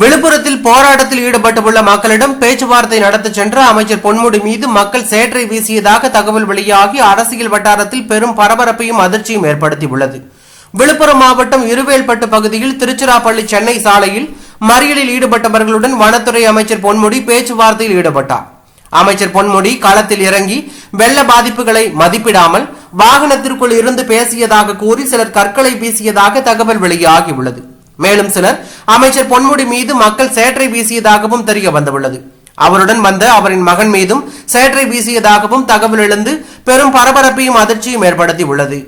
விழுப்புரத்தில் போராட்டத்தில் ஈடுபட்டுள்ள மக்களிடம் பேச்சுவார்த்தை நடத்த சென்ற அமைச்சர் பொன்முடி மீது மக்கள் சேற்றை வீசியதாக தகவல் வெளியாகி அரசியல் வட்டாரத்தில் பெரும் பரபரப்பையும் அதிர்ச்சியும் ஏற்படுத்தியுள்ளது. விழுப்புரம் மாவட்டம் இருவேல்பட்டு பகுதியில் திருச்சிராப்பள்ளி சென்னை சாலையில் மறியலில் ஈடுபட்டவர்களுடன் வனத்துறை அமைச்சர் பொன்முடி பேச்சுவார்த்தையில் ஈடுபட்டார். அமைச்சர் பொன்முடி களத்தில் இறங்கி வெள்ள பாதிப்புகளை மதிப்பிடாமல் வாகனத்திற்குள் இருந்து பேசியதாக கூறி சிலர் கற்களை வீசியதாக தகவல் வெளியாகியுள்ளது. மேலும் சிலர் அமைச்சர் பொன்முடி மீது மக்கள் சேற்றை வீசியதாகவும் தெரிய வந்துள்ளது. அவருடன் வந்த அவரின் மகன் மீதும் சேற்றை வீசியதாகவும் தகவல் எழுந்து பெரும் பரபரப்பையும் அதிர்ச்சியும் ஏற்படுத்தி உள்ளது